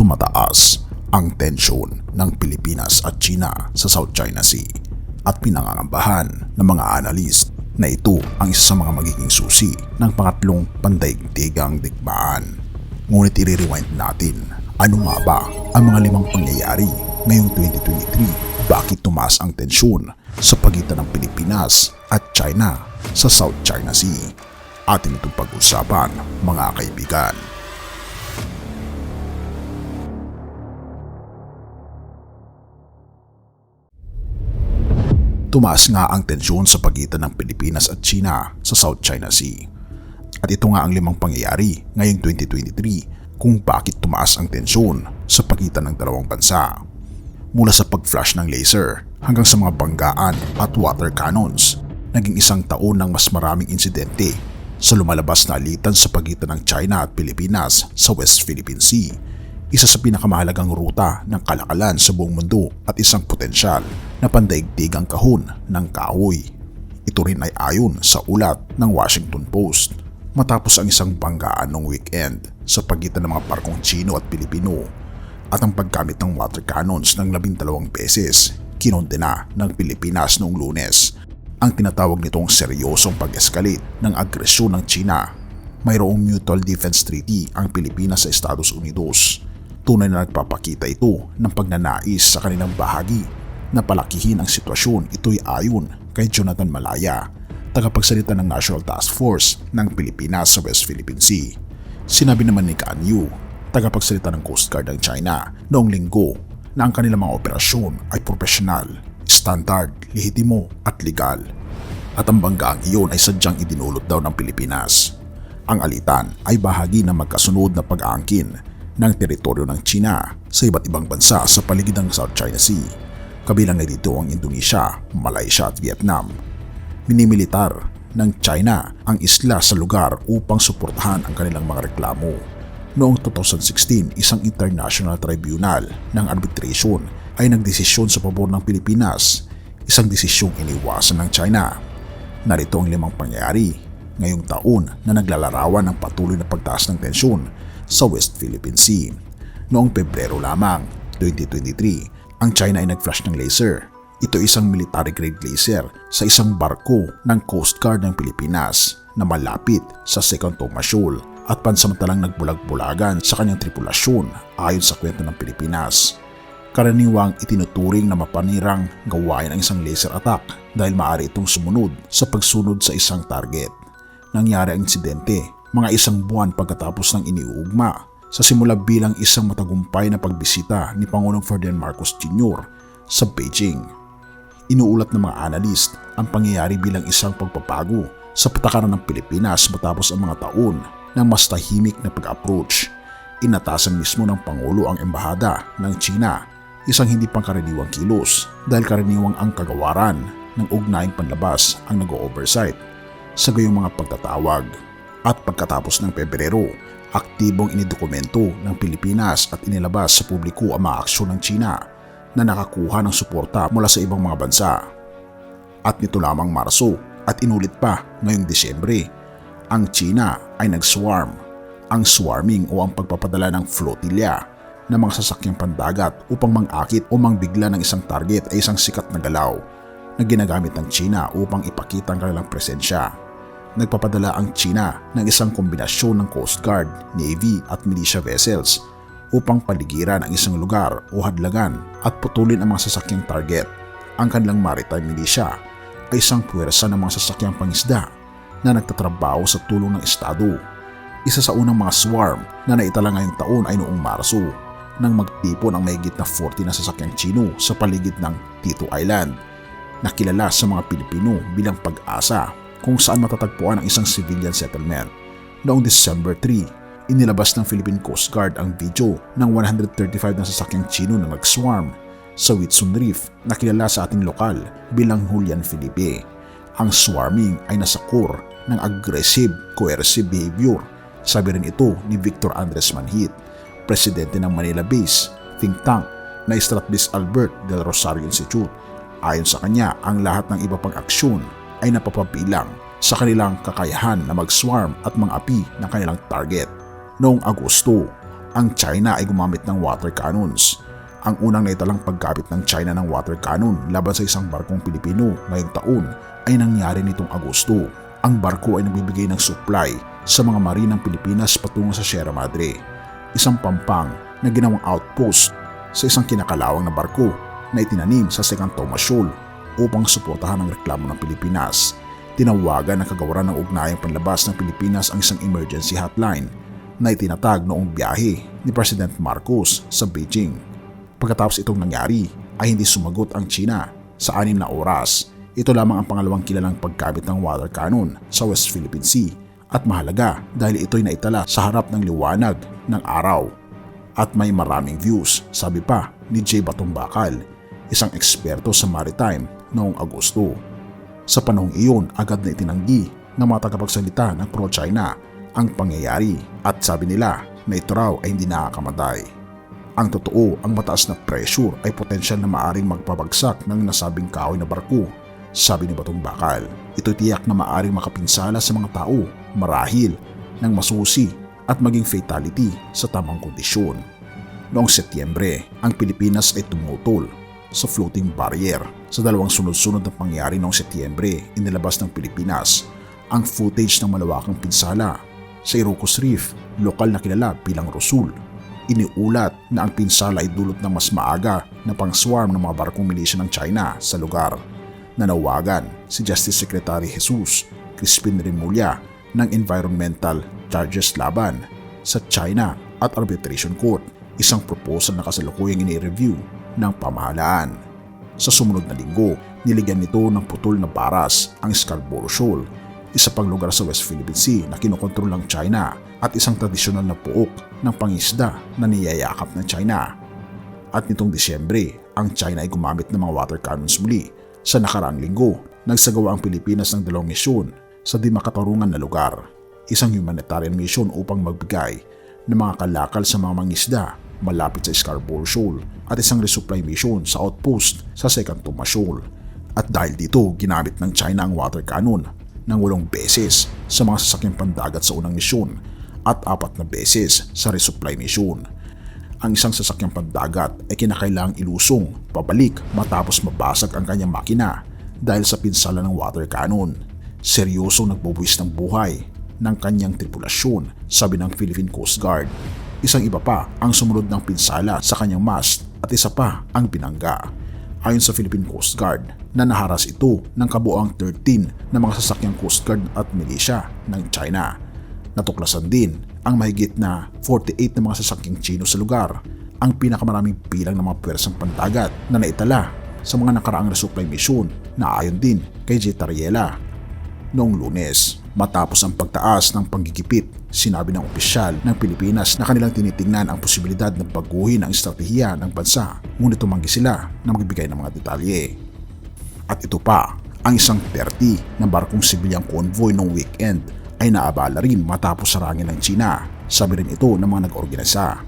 tumataas ang tensyon ng Pilipinas at China sa South China Sea at pinangangambahan ng mga analyst na ito ang isa sa mga magiging susi ng pangatlong pandaigdigang digmaan. Ngunit i-rewind natin, ano nga ba ang mga limang pangyayari ngayong 2023? Bakit tumaas ang tensyon sa pagitan ng Pilipinas at China sa South China Sea? Atin itong pag-usapan mga kaibigan. Tumaas nga ang tensyon sa pagitan ng Pilipinas at China sa South China Sea. At ito nga ang limang pangyayari ngayong 2023 kung bakit tumaas ang tensyon sa pagitan ng dalawang bansa. Mula sa pag-flash ng laser hanggang sa mga banggaan at water cannons, naging isang taon ng mas maraming insidente sa lumalabas na alitan sa pagitan ng China at Pilipinas sa West Philippine Sea isa sa pinakamahalagang ruta ng kalakalan sa buong mundo at isang potensyal na pandaigdigang kahon ng kahoy. Ito rin ay ayon sa ulat ng Washington Post matapos ang isang banggaan noong weekend sa pagitan ng mga barkong Chino at Pilipino at ang paggamit ng water cannons ng labindalawang beses kinondena ng Pilipinas noong lunes. Ang tinatawag nitong seryosong pag-escalate ng agresyon ng China mayroong Mutual Defense Treaty ang Pilipinas sa Estados Unidos Tunay na nagpapakita ito ng pagnanais sa kanilang bahagi na palakihin ang sitwasyon ito'y ayon kay Jonathan Malaya, tagapagsalita ng National Task Force ng Pilipinas sa West Philippine Sea. Sinabi naman ni Kan Yu, tagapagsalita ng Coast Guard ng China noong linggo na ang kanilang mga operasyon ay profesional, standard, lehitimo at legal. At ang banggaang iyon ay sadyang idinulot daw ng Pilipinas. Ang alitan ay bahagi ng magkasunod na pag-aangkin ng teritoryo ng China sa iba't ibang bansa sa paligid ng South China Sea. Kabilang na dito ang Indonesia, Malaysia at Vietnam. Minimilitar ng China ang isla sa lugar upang suportahan ang kanilang mga reklamo. Noong 2016, isang international tribunal ng arbitration ay nagdesisyon sa pabor ng Pilipinas, isang desisyong iniwasan ng China. Narito ang limang pangyayari ngayong taon na naglalarawan ng patuloy na pagtaas ng tensyon sa West Philippine Sea. Noong Pebrero lamang, 2023, ang China ay nag-flash ng laser. Ito isang military grade laser sa isang barko ng Coast Guard ng Pilipinas na malapit sa Second Thomas Shoal at pansamantalang nagbulag-bulagan sa kanyang tripulasyon ayon sa kwento ng Pilipinas. Karaniwang itinuturing na mapanirang gawain ang isang laser attack dahil maaari itong sumunod sa pagsunod sa isang target. Nangyari ang insidente mga isang buwan pagkatapos ng iniugma sa simula bilang isang matagumpay na pagbisita ni Pangulong Ferdinand Marcos Jr. sa Beijing. Inuulat ng mga analyst ang pangyayari bilang isang pagpapago sa patakaran ng Pilipinas matapos ang mga taon ng mas tahimik na pag-approach. Inatasan mismo ng Pangulo ang embahada ng China, isang hindi pangkaraniwang kilos dahil karaniwang ang kagawaran ng ugnayang panlabas ang nag-oversight sa gayong mga pagtatawag. At pagkatapos ng Pebrero, aktibong inidokumento ng Pilipinas at inilabas sa publiko ang mga aksyon ng China na nakakuha ng suporta mula sa ibang mga bansa. At nito lamang Marso at inulit pa ngayong Disyembre, ang China ay nag-swarm. Ang swarming o ang pagpapadala ng flotilla ng mga sasakyang pandagat upang mangakit o mangbigla ng isang target ay isang sikat na galaw na ginagamit ng China upang ipakita ang kanilang presensya nagpapadala ang China ng isang kombinasyon ng Coast Guard, Navy at militia vessels upang paligiran ang isang lugar o hadlagan at putulin ang mga sasakyang target. Ang kanilang maritime militia ay isang puwersa ng mga sasakyang pangisda na nagtatrabaho sa tulong ng Estado. Isa sa unang mga swarm na naitala ngayong taon ay noong Marso nang magtipon ang mahigit na 40 na sasakyang Chino sa paligid ng Tito Island na kilala sa mga Pilipino bilang pag-asa kung saan matatagpuan ang isang civilian settlement. Noong December 3, inilabas ng Philippine Coast Guard ang video ng 135 na sasakyang Chino na nag-swarm sa Whitsun Reef na kilala sa ating lokal bilang Julian Felipe. Ang swarming ay nasa core ng aggressive, coercive behavior. Sabi rin ito ni Victor Andres Manhit, presidente ng Manila Base think tank na Stratbis Albert del Rosario Institute. Ayon sa kanya, ang lahat ng iba pang aksyon ay napapabilang sa kanilang kakayahan na mag-swarm at mga api ng kanilang target. Noong Agosto, ang China ay gumamit ng water cannons. Ang unang naitalang pagkapit ng China ng water cannon laban sa isang barkong Pilipino ngayong taon ay nangyari nitong Agosto. Ang barko ay nagbibigay ng supply sa mga marinang Pilipinas patungo sa Sierra Madre, isang pampang na ginawang outpost sa isang kinakalawang na barko na itinanim sa Second Thomas Shoal upang suportahan ang reklamo ng Pilipinas. Tinawagan ng kagawaran ng ugnayang panlabas ng Pilipinas ang isang emergency hotline na itinatag noong biyahe ni President Marcos sa Beijing. Pagkatapos itong nangyari ay hindi sumagot ang China sa anim na oras. Ito lamang ang pangalawang kilalang pagkabit ng water cannon sa West Philippine Sea at mahalaga dahil ito'y naitala sa harap ng liwanag ng araw. At may maraming views, sabi pa ni Jay Batumbakal, isang eksperto sa maritime noong Agosto. Sa panahong iyon, agad na itinanggi ng mga tagapagsalita ng pro-China ang pangyayari at sabi nila na ito raw ay hindi nakakamatay. Ang totoo, ang mataas na pressure ay potensyal na maaring magpabagsak ng nasabing kahoy na barko, sabi ni Batong Bakal. Ito tiyak na maaring makapinsala sa mga tao, marahil, ng masusi at maging fatality sa tamang kondisyon. Noong Setyembre, ang Pilipinas ay tumutol sa floating barrier. Sa dalawang sunod-sunod na pangyari noong Setyembre, inilabas ng Pilipinas ang footage ng malawakang pinsala sa Irocos Reef, lokal na kilala bilang Rosul iniulat na ang pinsala ay dulot ng mas maaga na pang-swarm ng mga barkong milisya ng China sa lugar. Nanawagan si Justice Secretary Jesus Crispin Rimulya ng environmental charges laban sa China at Arbitration Court, isang proposal na kasalukuyang ini-review ng pamahalaan. Sa sumunod na linggo, niligyan nito ng putol na baras ang Scarborough Shoal, isa pang lugar sa West Philippine Sea na kinokontrol ng China at isang tradisyonal na puok ng pangisda na niyayakap ng China. At nitong Disyembre, ang China ay gumamit ng mga water cannons muli. Sa nakaraang linggo, nagsagawa ang Pilipinas ng dalawang misyon sa di makatarungan na lugar. Isang humanitarian mission upang magbigay ng mga kalakal sa mga mangisda malapit sa Scarborough Shoal at isang resupply mission sa outpost sa Second Thomas Shoal. At dahil dito, ginamit ng China ang water cannon ng walong beses sa mga sasakyang pandagat sa unang misyon at apat na beses sa resupply mission. Ang isang sasakyang pandagat ay kinakailangang ilusong pabalik matapos mabasag ang kanyang makina dahil sa pinsala ng water cannon. Seryosong nagbubuwis ng buhay ng kanyang tripulasyon, sabi ng Philippine Coast Guard. Isang iba pa ang sumunod ng pinsala sa kanyang mast at isa pa ang binangga. Ayon sa Philippine Coast Guard, na naharas ito ng kabuoang 13 na mga sasakyang Coast Guard at milisya ng China Natuklasan din ang mahigit na 48 na mga sasakyang Chino sa lugar, ang pinakamaraming bilang ng mga pwersang pandagat na naitala sa mga nakaraang resupply mission na ayon din kay J. Tariela. Noong lunes, matapos ang pagtaas ng panggigipit, sinabi ng opisyal ng Pilipinas na kanilang tinitingnan ang posibilidad na baguhin ang estratehiya ng bansa ngunit tumanggi sila na magbigay ng mga detalye. At ito pa, ang isang 30 na barkong sibilyang convoy noong weekend ay naabala rin matapos sarangin ng China. Sabi rin ito ng mga nag-organisa.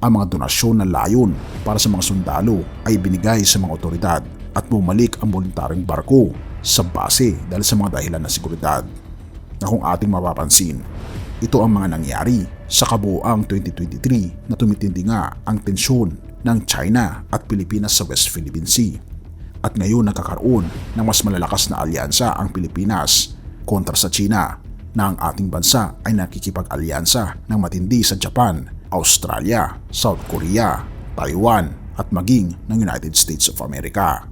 Ang mga donasyon na layon para sa mga sundalo ay binigay sa mga otoridad at bumalik ang voluntaryong barko sa base dahil sa mga dahilan ng seguridad. Na kung ating mapapansin, ito ang mga nangyari sa kabuoang 2023 na tumitindi nga ang tensyon ng China at Pilipinas sa West Philippine Sea. At ngayon nagkakaroon ng mas malalakas na alyansa ang Pilipinas kontra sa China na ang ating bansa ay nakikipag-alyansa ng matindi sa Japan, Australia, South Korea, Taiwan at maging ng United States of America.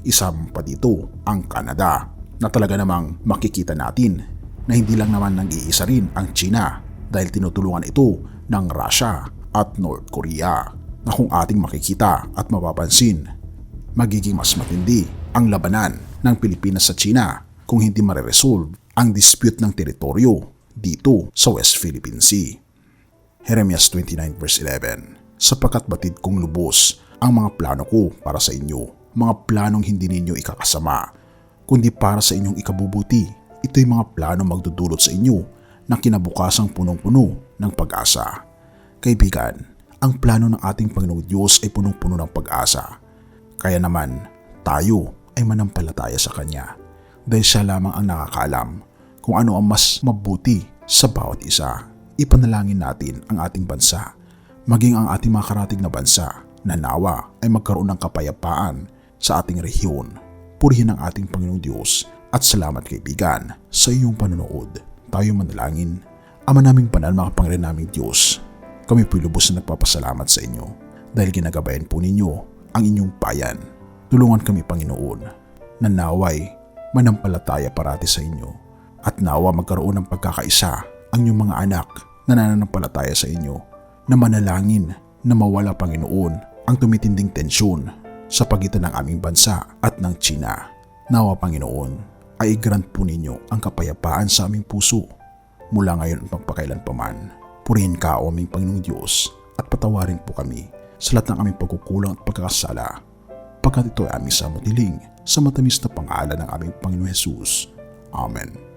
Isa pa dito ang Canada na talaga namang makikita natin na hindi lang naman nang-iisa rin ang China dahil tinutulungan ito ng Russia at North Korea na kung ating makikita at mapapansin, magiging mas matindi ang labanan ng Pilipinas sa China kung hindi mareresolve ang dispute ng teritoryo dito sa West Philippine Sea. Jeremias 29 verse 11 Sapagkat batid kong lubos ang mga plano ko para sa inyo, mga planong hindi ninyo ikakasama, kundi para sa inyong ikabubuti. Ito'y mga plano magdudulot sa inyo ng kinabukasang punong-puno ng pag-asa. Kaibigan, ang plano ng ating Panginoong Diyos ay punong-puno ng pag-asa. Kaya naman, tayo ay manampalataya sa Kanya dahil siya lamang ang nakakaalam kung ano ang mas mabuti sa bawat isa. Ipanalangin natin ang ating bansa maging ang ating mga karatig na bansa na nawa ay magkaroon ng kapayapaan sa ating rehiyon. Purihin ang ating Panginoong Diyos at salamat kaibigan sa iyong panonood. Tayo manalangin. Ama naming banal mga Panginoon naming Diyos, kami po'y lubos na nagpapasalamat sa inyo dahil ginagabayan po ninyo ang inyong bayan. Tulungan kami Panginoon na naway manampalataya parati sa inyo at nawa magkaroon ng pagkakaisa ang inyong mga anak na nananampalataya sa inyo na manalangin na mawala Panginoon ang tumitinding tensyon sa pagitan ng aming bansa at ng China. Nawa Panginoon ay grant po ninyo ang kapayapaan sa aming puso mula ngayon at magpakailan paman. Purihin ka o aming Panginoong Diyos at patawarin po kami sa lahat ng aming pagkukulang at pagkakasala pagkat ito ay aming samutiling sa matamis na pangalan ng aming Panginoon Jesus. Amen.